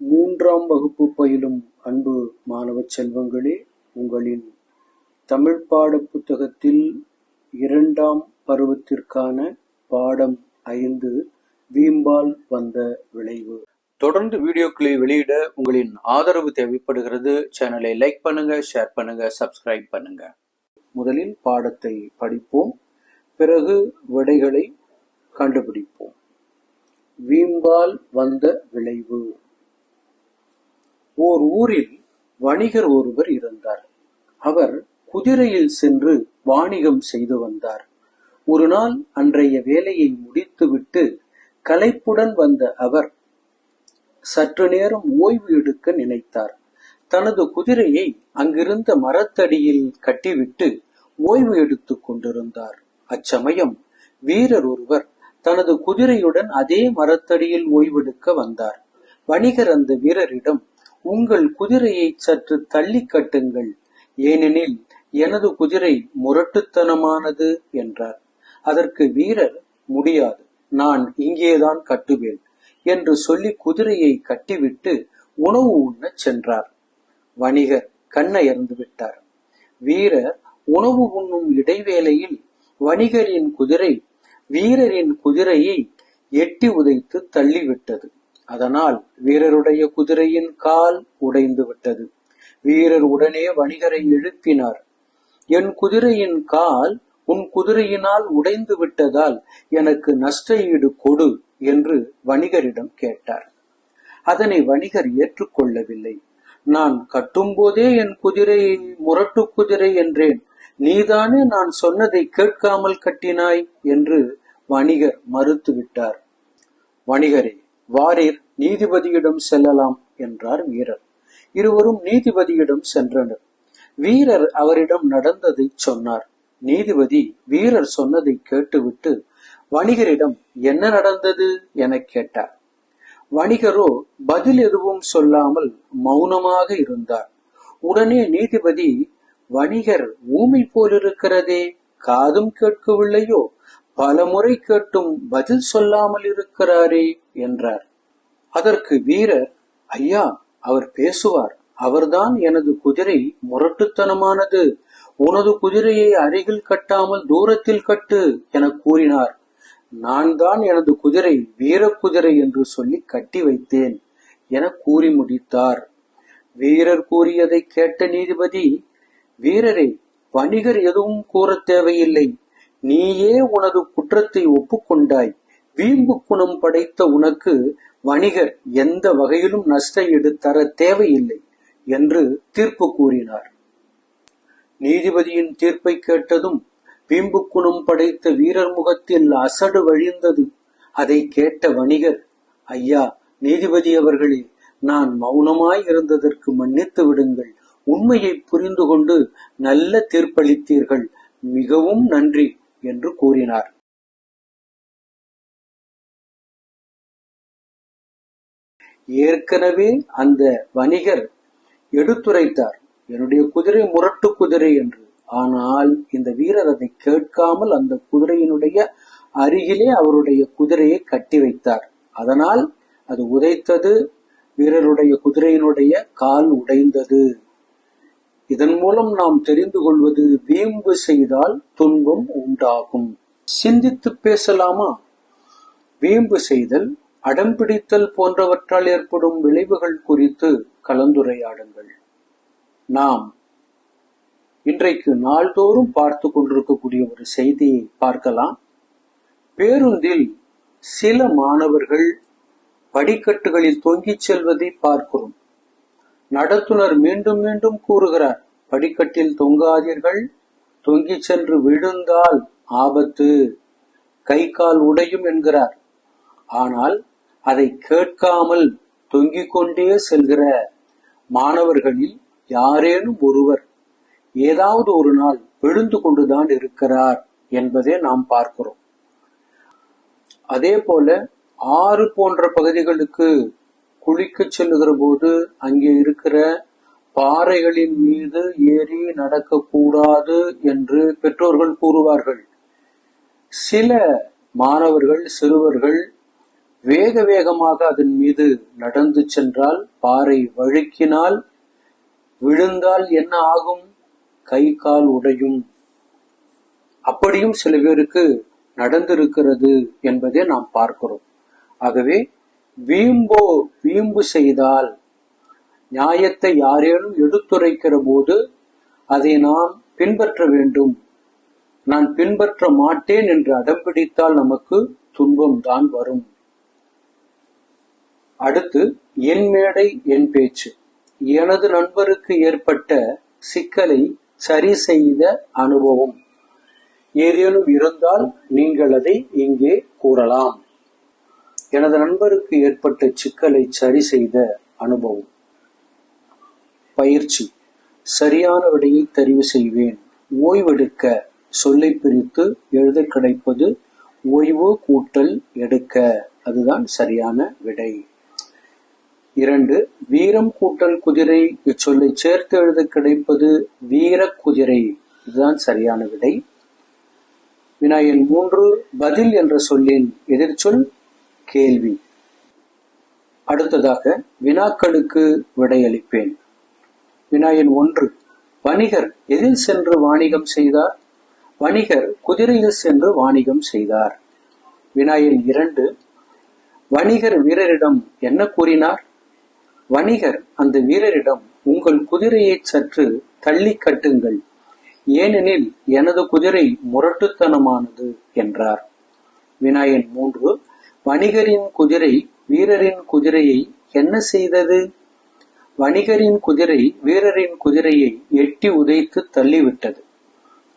மூன்றாம் வகுப்பு பயிலும் அன்பு மாணவ செல்வங்களே உங்களின் தமிழ் பாட புத்தகத்தில் இரண்டாம் பருவத்திற்கான பாடம் ஐந்து வீம்பால் வந்த விளைவு. தொடர்ந்து வீடியோக்களை வெளியிட உங்களின் ஆதரவு தேவைப்படுகிறது. சேனலை லைக் பண்ணுங்க ஷேர் பண்ணுங்க சப்ஸ்கிரைப் பண்ணுங்க. முதலில் பாடத்தை படிப்போம். பிறகு விடைகளை கண்டுபிடிப்போம். வீம்பால் வந்த விளைவு. ஓர் ஊரில் வணிகர் ஒருவர் இருந்தார். அவர் குதிரையில் சென்று வாணிகம் செய்து வந்தார். ஒரு நாள் அன்றைய வேலையை முடித்துவிட்டு களைப்புடன் வந்த அவர் சற்று நேரம் ஓய்வு எடுக்க நினைத்தார். தனது குதிரையை அங்கிருந்த மரத்தடியில் கட்டிவிட்டு ஓய்வு எடுத்துக் கொண்டிருந்தார். அச்சமயம் வீரர் ஒருவர் தனது குதிரையுடன் அதே மரத்தடியில் ஓய்வெடுக்க வந்தார். வணிகர் அந்த வீரரிடம் உங்கள் குதிரையை சற்று தள்ளி கட்டுங்கள். ஏனெனில் எனது குதிரை முரட்டுத்தனமானது என்றார். அதற்கு வீரர் முடியாது நான் இங்கேதான் கட்டுவேன் என்று சொல்லி குதிரையை கட்டிவிட்டு உணவு உண்ணச் சென்றார். வணிகர் கண்ணயர்ந்து விட்டார். வீரர் உணவு உண்ணும் இடைவேளையில் வணிகரின் குதிரை வீரரின் குதிரையை எட்டி உதைத்து தள்ளிவிட்டது. அதனால் வீரருடைய குதிரையின் கால் உடைந்து விட்டது வீரர் உடனே வணிகரை எழுப்பினார் என் குதிரையின் கால் உன் குதிரையினால் உடைந்து விட்டதால் எனக்கு நஷ்ட ஈடு கொடு என்று வணிகரிடம் கேட்டார். அதனை வணிகர் ஏற்றுக்கொள்ளவில்லை. நான் கட்டும்போதே என் குதிரையை முரட்டு குதிரை என்றேன். நீதானே நான் சொன்னதை கேட்காமல் கட்டினாய் என்று வணிகர் மறுத்துவிட்டார். வணிகரே வாரீர் நீதிபதியிடம் செல்லலாம் என்றார் வீரர். இருவரும் நீதிபதியிடம் சென்றனர். வீரர் அவரிடம் நடந்ததை சொன்னார். நீதிபதி வீரர் சொன்னதை கேட்டுவிட்டு வணிகரிடம் என்ன நடந்தது? என கேட்டார். வணிகரோ பதில் எதுவும் சொல்லாமல் மௌனமாக இருந்தார். உடனே நீதிபதி வணிகர் ஊமை போலிருக்கிறதே காதும் கேட்கவில்லையோ? பல முறை கேட்டும் பதில் சொல்லாமல் இருக்கிறாரே என்றார். அதற்கு வீரர் ஐயா அவர் பேசுவார். அவர்தான் எனது குதிரை முரட்டுத்தனமானது. உனது குதிரையை அருகில் கட்டாமல் தூரத்தில் கட்டு என கூறினார். நான் தான் எனது குதிரை வீரக்குதிரை என்று சொல்லி கட்டி வைத்தேன் என கூறி முடித்தார். வீரர் கூறியதை கேட்ட நீதிபதி வீரரே வணிகர் எதுவும் கூறத் தேவையில்லை. நீயே உனது குற்றத்தை ஒப்புக்கொண்டாய். வீம்பு குணம் படைத்த உனக்கு வணிகர் எந்த வகையிலும் நஷ்ட ஈடு தர தேவையில்லை என்று தீர்ப்பு கூறினார். நீதிபதியின் தீர்ப்பை கேட்டதும் வீம்பு குணம் படைத்த வீரர் முகத்தில் அசடு வழிந்தது. அதை கேட்ட வணிகர் ஐயா நீதிபதி அவர்களே நான் மௌனமாய் இருந்ததற்கு மன்னித்து விடுங்கள். உண்மையை புரிந்து கொண்டு நல்ல தீர்ப்பளித்தீர்கள். மிகவும் நன்றி என்று கூறினார். ஏற்கனவே அந்த வணிகர் எடுத்துரைத்தார் என்னுடைய குதிரை முரட்டு குதிரை என்று. ஆனால் இந்த வீரர் அதை கேட்காமல் அந்த குதிரையினுடைய அருகிலே அவருடைய குதிரையை கட்டி வைத்தார். அதனால் அது உதைத்தது வீரருடைய குதிரையினுடைய கால் உடைந்தது. இதன் மூலம் நாம் தெரிந்து கொள்வது வீம்பு செய்தால் துன்பம் உண்டாகும். சிந்தித்து பேசலாமா? வீம்பு செய்தல் அடம்பிடித்தல் போன்றவற்றால் ஏற்படும் விளைவுகள் குறித்து கலந்துரையாடுங்கள். நாம் இன்றைக்கு நாள்தோறும் பார்த்து கொண்டிருக்கக்கூடிய ஒரு செய்தியை பார்க்கலாம். பேருந்தில் சில மாணவர்கள் படிக்கட்டுகளில் தொங்கிச் செல்வதை பார்க்கிறோம். நடத்துனர் மீண்டும் மீண்டும் கூறுகிறார் படிக்கட்டில் தொங்காதீர்கள் தொங்கிச் சென்று விழுந்தால் ஆபத்து கை கால் உடையும் என்கிறார். ஆனால் அதை கேட்காமல் தொங்கிக் கொண்டே செல்கிற மாணவர்களில் யாரேனும் ஒருவர் ஏதாவது ஒரு நாள் விழுந்து கொண்டுதான் இருக்கிறார் என்பதை நாம் பார்க்கிறோம். அதே போல ஆறு போன்ற பகுதிகளுக்கு குளிக்க செல்லுகிற போது அங்கே இருக்கிற பாறைகளின் மீது ஏறி நடக்கக்கூடாது என்று பெற்றோர்கள் கூறுவார்கள். சில மாணவர்கள் சிறுவர்கள் வேக வேகமாக அதன் மீது நடந்து சென்றால் பாறை வழுக்கினால் விழுந்தால் என்ன ஆகும்? கை கால் உடையும். அப்படியும் சில பேருக்கு நடந்திருக்கிறது என்பதை நாம் பார்க்கிறோம். ஆகவே வீம்போ வீம்பு செய்தால் நியாயத்தை யாரேனும் எடுத்துரைக்கிற போது அதை நாம் பின்பற்ற வேண்டும். நான் பின்பற்ற மாட்டேன் என்று அடம்பிடித்தால் நமக்கு துன்பம் தான் வரும். அடுத்து என் மேடை என் பேச்சு. எனது நண்பருக்கு ஏற்பட்ட சிக்கலை சரி செய்த அனுபவம். ஏதேனும் இருந்தால் நீங்கள் அதை இங்கே கூறலாம். எனது நண்பருக்கு ஏற்பட்ட சிக்கலை சரி செய்த அனுபவம். பயிற்சி. சரியான விடையை தெரிவு செய்வேன். ஓய்வெடுக்க சொல்லை பிரித்து எழுத கிடைப்பது ஓய்வு கூட்டல் எடுக்க. அதுதான் சரியான விடை. இரண்டு வீரம் கூட்டல் குதிரை இச்சொல்லை சேர்த்து எழுத கிடைப்பது வீர குதிரை. இதுதான் சரியான விடை. வினாயன் மூன்று பதில் என்ற சொல்லின் எதிர்ச்சொல் கேள்வி. அடுத்ததாக வினாக்களுக்கு விடையளிப்பேன். வினாயன் ஒன்று வணிகர் எதில் சென்று வாணிகம் செய்தார்? வணிகர் குதிரையில் சென்று வாணிகம் செய்தார். வினாயன் இரண்டு வணிகர் வீரரிடம் என்ன கூறினார்? வணிகர் அந்த வீரரிடம் உங்கள் குதிரையை சற்று தள்ளி கட்டுங்கள். ஏனெனில் எனது குதிரை முரட்டுத்தனமானது என்றார். வினாயன் மூன்று வணிகரின் குதிரை வீரரின் குதிரையை என்ன செய்தது? வணிகரின் குதிரை வீரரின் குதிரையை எட்டி உதைத்து தள்ளிவிட்டது.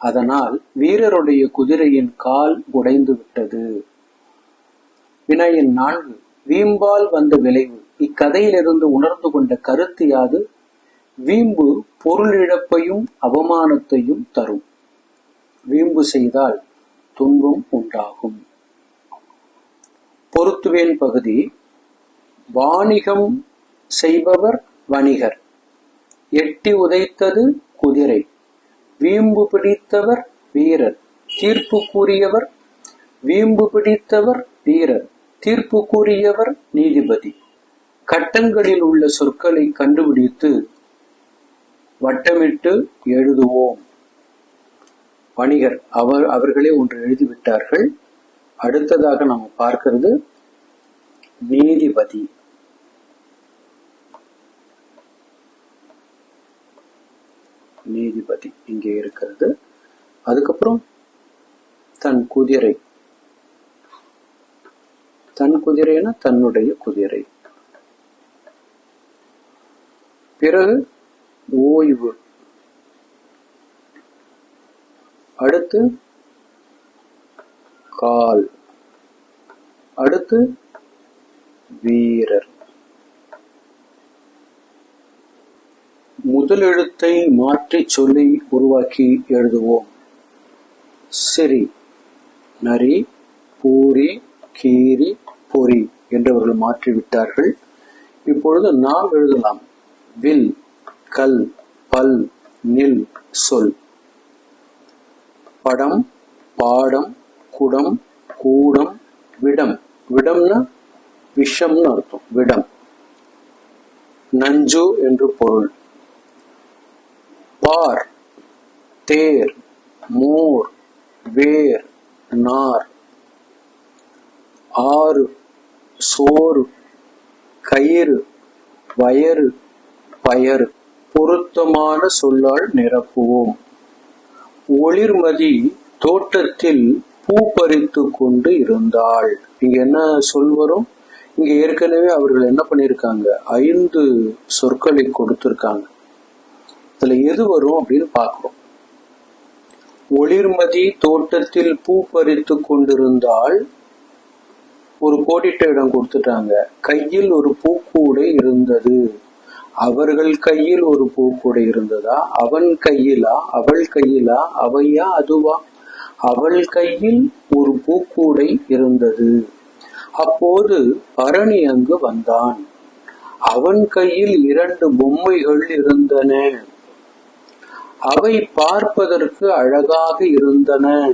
அதனால் வீரருடைய குதிரையின் கால் உடைந்து விட்டது வினாயன் நான்கு வீம்பால் வந்த விளைவு. இக்கதையிலிருந்து உணர்ந்து கொண்ட கருத்து யாது? வீம்பு பொருளிழப்பையும் அவமானத்தையும் தரும். வீம்பு செய்தால் துன்பம் உண்டாகும். பொருத்துவேன் பகுதி. வாணிகம் செய்பவர் வணிகர். எட்டி உதைத்தது குதிரை. வீம்பு பிடித்தவர் வீரர். தீர்ப்பு கூறியவர் வீம்பு பிடித்தவர் வீரர். தீர்ப்பு கூறியவர் நீதிபதி. கட்டங்களில் உள்ள சொற்களை கண்டுபிடித்து வட்டமிட்டு எழுதுவோம். வணிகர் அவர் அவர்களே ஒன்று எழுதிவிட்டார்கள். அடுத்ததாக நாம் பார்க்கிறது நீதிபதி. நீதிபதி இங்கே இருக்கிறது. அதுக்கப்புறம் தன் குதிரை. தன் குதிரைனா தன்னுடைய குதிரை. பிறகு ஓய்வு. அடுத்து கால். அடுத்து வீரர். முதலெழுத்தை மாற்றி சொல்லி உருவாக்கி எழுதுவோம். சிரி நரி பூரி கீரி பொறி என்றவர்கள் மாற்றிவிட்டார்கள். இப்பொழுது நாம் எழுதலாம் வில் கல் பல் நில் சொல். படம் பாடம் குடம் கூடம் விடம். விடம்னா விஷம்னு அர்த்தம் விடம். நஞ்சு என்று பொருள். பார் தேர் மோர் வேர் நார். ஆறு சோறு கயிறு வயறு பயறு. பொருத்தமான சொல்லால் நிரப்புவோம். ஒளிர்மதி தோட்டத்தில் பூ பறித்து கொண்டு இருந்தாள். இங்க என்ன சொல் வரும்? இங்க ஏற்கனவே அவர்கள் என்ன பண்ணியிருக்காங்க ஐந்து சொற்களை கொடுத்திருக்காங்க. இதுல எது வரும் அப்படின்னு பார்க்கிறோம். ஒளிர்மதி தோட்டத்தில் பூ பறித்து கொண்டிருந்தால் ஒரு கோடிட்ட இடம் கொடுத்துட்டாங்க. கையில் ஒரு பூக்கூடை இருந்தது. அவர்கள் கையில் ஒரு பூக்கூடை இருந்ததா? அவன் கையிலா? அவள் கையிலா? அவையா? அதுவா? அவள் கையில் ஒரு பூக்கூடை இருந்தது. அப்போது பரணி அங்கு வந்தான். அவன் கையில் இரண்டு பொம்மைகள் இருந்தன. அவை பார்ப்பதற்கு அழகாக இருந்தன.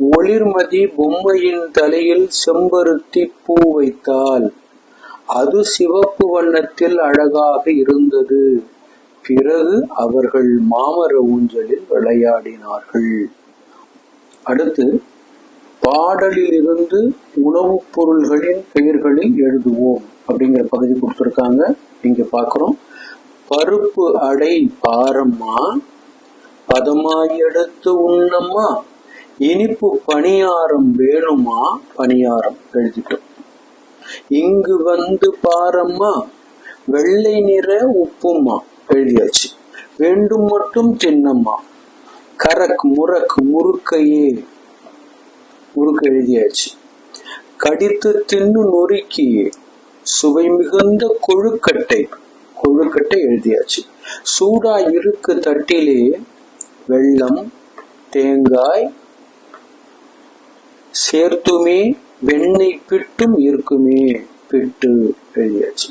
ஒளிர்மதி பொம்மையின் தலையில் செம்பருத்தி பூ வைத்தாள். அது சிவப்பு வண்ணத்தில் அழகாக இருந்தது. பிறகு அவர்கள் மாமர ஊஞ்சலில் விளையாடினார்கள். அடுத்து பாடலில் இருந்து உணவுப் பொருள்களின் பெயர்களை எழுதுவோம் அப்படிங்கிற பகுதி கொடுத்துருக்காங்க. இங்க பார்க்கிறோம். பருப்பு அடை பாரம்மா பதமாய் எடுத்து உண்ணம்மா இனிப்பு பணியாரம் வேணுமா? பணியாரம் எழுதிட்டோம். இங்கு வந்து பாரம்மா வெள்ளை நிற உப்புமா எழுதியாச்சு. வேண்டும் மட்டும் தின்னம்மா. கரக் முரக் முறுக்கையே முறுக்கு எழுதியாச்சு. கடித்து தின்னு நொறுக்கியே. சுவை மிகுந்த கொழுக்கட்டை கொழுக்கட்டை எழுதியாச்சு. சூடா இருக்கு தட்டிலே வெள்ளம் தேங்காய் சேர்த்துமே வெண்ணெய் பிட்டும் இருக்குமே பிட்டு எழுதியாச்சு.